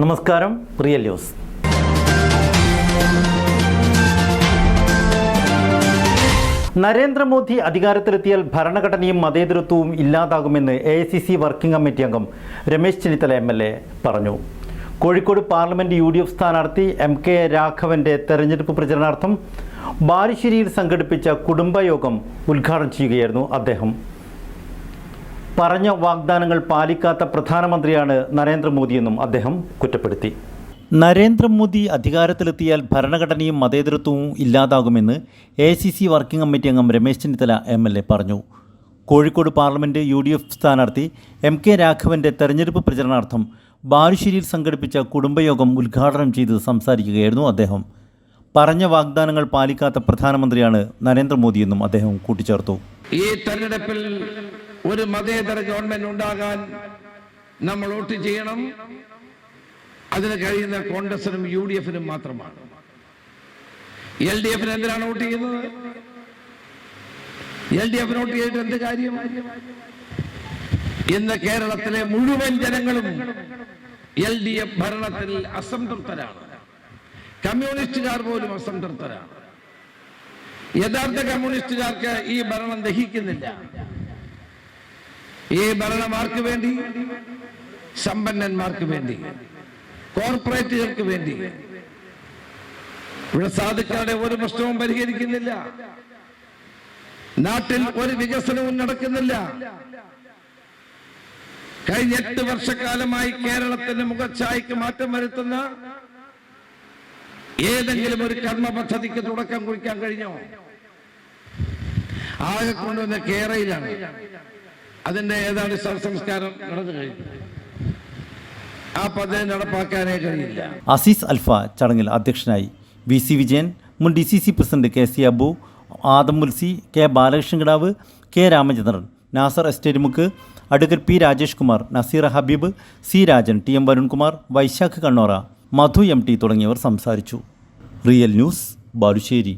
നമസ്കാരം real news Narendra Modi അധികാരത്തിലെത്തിയാൽ ഭരണഘടനയും മതേതരത്വവും ഇല്ലാതാകുമെന്ന് A I C C working committee അംഗം Ramesh Chennithala M L A പറഞ്ഞു. Kozhikode parliament U D F സ്ഥാനാർത്ഥി എം കെ രാഘവന്റെ തെരഞ്ഞെടുപ്പ് പ്രചരണാർത്ഥം ബാലുശ്ശേരിയിൽ സംഘടിപ്പിച്ച കുടുംബയോഗം ഉദ്ഘാടനം ചെയ്യുകയായിരുന്നു അദ്ദേഹം. പറഞ്ഞ വാഗ്ദാനങ്ങൾ പാലിക്കാത്ത പ്രധാനമന്ത്രിയാണ് നരേന്ദ്രമോദിയെന്നും അദ്ദേഹം കുറ്റപ്പെടുത്തി. നരേന്ദ്രമോദി അധികാരത്തിലെത്തിയാൽ ഭരണഘടനയും മതേതരത്വവും ഇല്ലാതാകുമെന്ന് A C C working committee അംഗം Ramesh Chennithala M L A പറഞ്ഞു. Kozhikode parliament U D F സ്ഥാനാർത്ഥി എം കെ രാഘവന്റെ തെരഞ്ഞെടുപ്പ് പ്രചരണാർത്ഥം ബാലുശ്ശേരിയിൽ സംഘടിപ്പിച്ച കുടുംബയോഗം ഉദ്ഘാടനം ചെയ്ത് സംസാരിക്കുകയായിരുന്നു അദ്ദേഹം. പറഞ്ഞ വാഗ്ദാനങ്ങൾ പാലിക്കാത്ത പ്രധാനമന്ത്രിയാണ് നരേന്ദ്രമോദിയെന്നും അദ്ദേഹം കൂട്ടിച്ചേർത്തു. ഈ തെരഞ്ഞെടുപ്പിൽ ഒരു മതേതര ഗവൺമെന്റ് ഉണ്ടാകാൻ നമ്മൾ വോട്ട് ചെയ്യണം. അതിന് കഴിയുന്ന കോൺഗ്രസിനും യു ഡി എഫിനും മാത്രമാണ്. എൽ ഡി എഫിന് എന്തിനാണ് വോട്ട് ചെയ്യുന്നത്? എൽ ഡി എഫിന് വോട്ട് ചെയ്തിട്ട് എന്ത് കാര്യം? ഇന്ന് കേരളത്തിലെ മുഴുവൻ ജനങ്ങളും എൽ ഡി എഫ് ഭരണത്തിൽ അസംതൃപ്തരാണ്. കമ്മ്യൂണിസ്റ്റുകാർ പോലും അസംതൃപ്തരാണ്. യഥാർത്ഥ കമ്മ്യൂണിസ്റ്റുകാർക്ക് ഈ ഭരണം ദഹിക്കുന്നില്ല. ഈ ഭരണം ആർക്ക് വേണ്ടി സമ്പന്നന്മാർക്ക് വേണ്ടി കോർപ്പറേറ്റുകൾക്ക് വേണ്ടി. ഇവിടെ സാധുക്കളുടെ ഒരു പ്രശ്നവും പരിഹരിക്കുന്നില്ല. നാട്ടിൽ ഒരു വികസനവും നടക്കുന്നില്ല. കഴിഞ്ഞ എട്ട് വർഷക്കാലമായി കേരളത്തിന്റെ മുഖച്ഛായക്ക് മാറ്റം വരുത്തുന്ന ഏതെങ്കിലും ഒരു കർമ്മ പദ്ധതിക്ക് തുടക്കം കുറിക്കാൻ കഴിഞ്ഞോ? ആകെ കൊണ്ടുവന്ന കേരളയിലാണ് അതിന്റെ ഏതാണ്ട് സംസ്കാരം നടന്നു കഴിഞ്ഞു ആ പദ്ധതി നടപ്പാക്കാനേ കഴിയില്ല. അസീസ് അൽഫ ചടങ്ങിൽ അധ്യക്ഷനായി വി സി വിജയൻ മുൻ D C C president K C Abu Adam Mulsi K Balakrishnan Kidavu K Ramachandran Nasar എസ്റ്റേറ്റുമുക്ക് advocate P Rajesh Kumar Naseer Habeeb C Rajan T M Varunkumar Vaishakh Kannora Madhu M T തുടങ്ങിയവർ സംസാരിച്ചു. Real news Balussery.